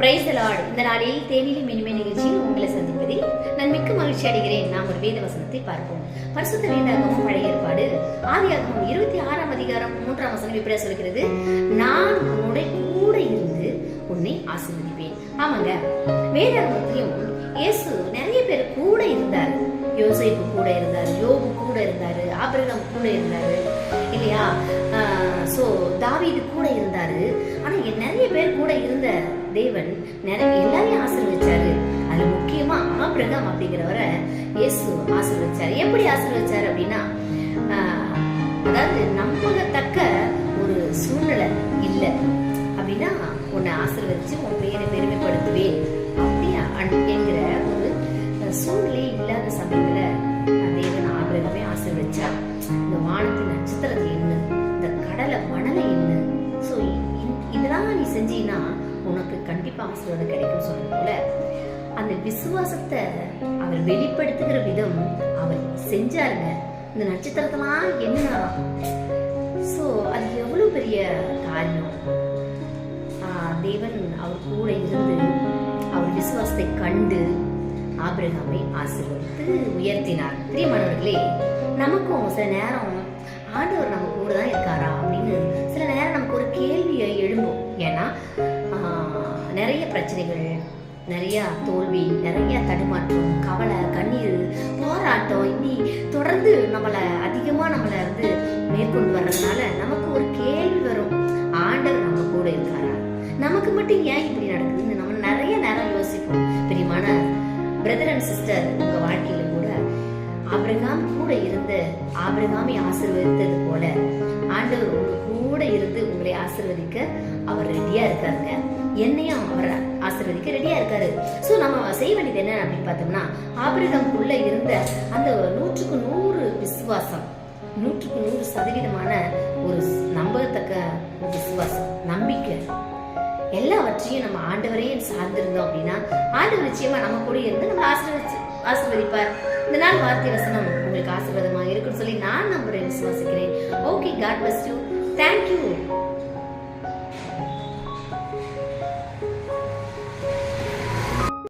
Price Lord இந்த நாளில் தேனிலும் இனிமை நிகழ்ச்சியில் உங்களை சந்திப்பதில் நான் மிக்க மகிழ்ச்சி அடைகிறேன். நாம் ஒரு வேத வசனத்தை பார்ப்போம். பரிசுத்த வேதாகமும் பழைய ஏற்பாடு. ஆதியாகமும் இருபத்தி ஆறாம் அதிகாரம் மூன்றாம் வசனம் இப்படி சொல்கிறது? நான் உன்னுடைய கூட இருந்து உன்னை ஆசீர்வதிப்பேன். ஆமாங்க. வேதாகமத்திலும் இயேசு நிறைய பேர் கூட இருந்தார். யோசேப்பு கூட இருந்தார் யோபு கூட இருந்தாரு ஆபிரகாம் கூட இருந்தாரு இல்லையா? ஸோ தாவீது கூட இருந்தாரு. ஆனால் நிறைய பேர் கூட இருந்த தேவன் நிறைய எல்லாரையும் ஆசீர்வதிச்சாரு. அதுல முக்கியமா ஆபிரகாம் அப்படிங்கிறவரை இயேசு ஆசீர்வதிச்சாரு. எப்படி ஆசீர்வதிச்சாரு அப்படின்னா அதாவது நம்பகத்தக்க ஒரு சூழ்நிலை இல்லை அப்படின்னா உன்னை ஆசீர்வதிச்சு உன் பெயரை பெருமைப்படுத்துவேன் அப்படியா? அன்- என்கிற ஒரு சூழ்நிலை இல்லாத சமயத்துல தேவன் ஆபிரகமே ஆசீர்வதிச்சார் இந்த வானத்தின் நட்சத்திரத்தை என்ன இந்த கடலை மணலை என்ன? ஸோ இதெல்லாம் நீ செஞ்சீங்கன்னா உனக்கு கண்டிப்பா ஆசீர்வாதம் கிடைக்கும் சொன்னது போல அந்த விசுவாசத்தை அவர் வெளிப்படுத்துகிற விதம் அவர் செஞ்சாருங்க. இந்த நட்சத்திரத்தெல்லாம் என்ன ஸோ அது எவ்வளவு பெரிய காரியம்? ஆஹ் தேவன் அவர் கூட இருந்து அவர் விசுவாசத்தை கண்டு ஆபிரகாமை ஆசீர்வதித்து உயர்த்தினார். பிரியமானவர்களே நமக்கும் சில நேரம் ஆண்டவர் நம்ம கூட தான் இருக்காரா? நிறைய பிரச்சனைகள் நிறைய தோல்வி நிறைய தடுமாற்றம் கவலை கண்ணீர் போராட்டம் இப்படி தொடர்ந்து நம்மளை அதிகமா நம்மளை வந்து மேற்கொண்டு வர்றதுனால நமக்கு ஒரு கேள்வி வரும். ஆண்டவர் நம்ம கூட இருக்காரா? நமக்கு மட்டும் ஏன் இப்படி நடக்குதுன்னு நம்ம நிறைய நேரம் யோசிப்போம். பிரியமான பிரதர் அண்ட் சிஸ்டர் உங்க வாழ்க்கையில கூட ஆபிரகாம் கூட இருந்து ஆபிரகாமை ஆசிர்வதித்தது போல ஆண்டவர் உங்க கூட இருந்து உங்களை ஆசிர்வதிக்க அவர் ரெடியா இருக்காருங்க. என்னையும் அவர் ஆசீர்வதிக்க ரெடியா இருக்காரு. ஸோ நம்ம செய்ய வேண்டியது என்ன அப்படின்னு பார்த்தோம்னா ஆபிரகாம்குள்ள இருந்த அந்த நூற்றுக்கு நூறு விசுவாசம் நூற்றுக்கு நூறு சதவீதமான ஒரு நம்பத்தக்க விசுவாசம் நம்பிக்கை எல்லாவற்றையும் நம்ம ஆண்டவரையே சார்ந்திருந்தோம் அப்படின்னா ஆண்டவர் நிச்சயமா நம்ம கூட இருந்து நம்ம ஆசீர்வதிச்சு ஆசீர்வதிப்பார். இந்த நாள் வார்த்தை வசனம் உங்களுக்கு ஆசீர்வாதமாக இருக்குன்னு சொல்லி நான் நம்புறேன் விசுவாசிக்கிறேன். Okay God bless you thank you